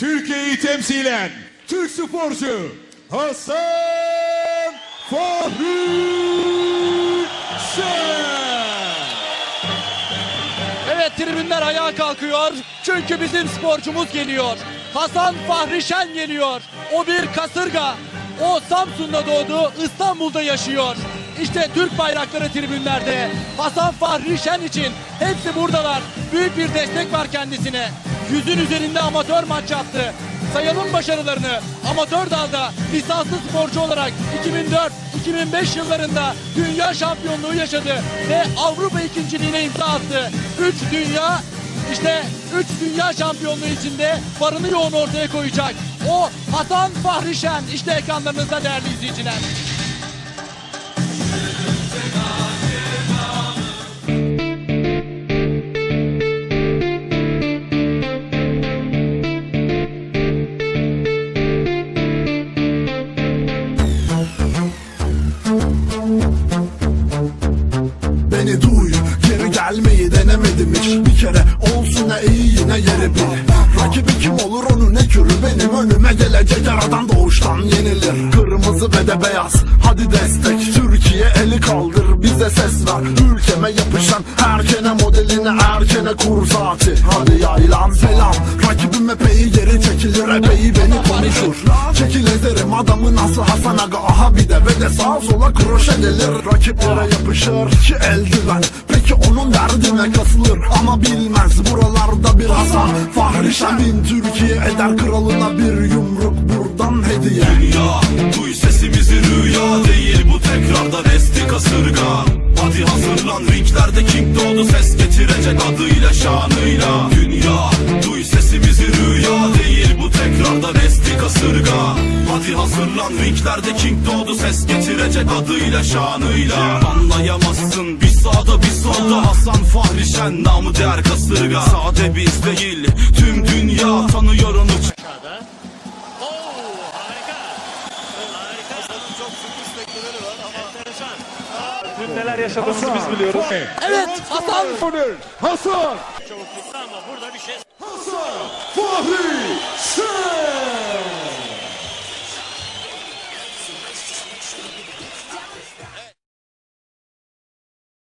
Türkiye'yi temsilen Türk sporcu Hasan Fahri. Evet tribünler ayağa kalkıyor. Çünkü bizim sporcumuz geliyor. Hasan Fahri Şen geliyor. O bir kasırga. O Samsun'da doğdu, İstanbul'da yaşıyor. İşte Türk bayrakları tribünlerde. Hasan Fahri Şen için hepsi buradalar. Büyük bir destek var kendisine. Yüzün üzerinde amatör maç yaptı. Sayalım başarılarını. Amatör dalda lisanslı sporcu olarak 2004-2005 yıllarında dünya şampiyonluğu yaşadı ve Avrupa ikinciliğine imza attı. 3 dünya işte 3 dünya şampiyonluğu içinde varını yoğun ortaya koyacak. O Hasan Fahri Şen işte ekranlarınızda değerli izleyiciler. Gelmeyi denemedim hiç. Bir kere olsun ne iyi yine yeri bil Rakibi kim olur onu ne körü Benim. Önüme gelecek aradan doğuştan yenilir. Kırmızı ve de beyaz. Hadi destek. Türkiye eli kaldır. Bize ses ver. Ülkeme yapışan erkene modelini erkene kur zaati Hadi yaylan selam. Rakibim epey geri çekilir. Epey beni konuşur. Çekil ezerim adamı nasıl Hasan Aga. Aha bir de ve de sağa sola kroşe delir Rakiplere yapışır iki eldiven Peki onun derdine kasılır ama bilmez. Buralarda bir Hasan Fahri Şahin Türkiye eder kralına bir yumruk buradan hediye. Dünya Duy sesimizi rüya değil bu tekrardan esti kasırga. Hadi hazırlan ringlerde king doğdu ses getirecek adıyla şanıyla. Dünya Duy sesimizi rüya değil bu tekrardan esti kasırga Hadi hazırlan ringlerde king doğdu ses getirecek adıyla şanıyla. Anlayamazsın bir sağda bir solda. Hasan Fahri Şen namı değer kasırga. Sade biz değil tüm dünya tanıyor onu Dün neler yaşadığımızı biz biliyoruz. Evet Hasan. Hasan. Çabuklıkta ama burada bir şey Hasan Fahri Şen. よっしゃ!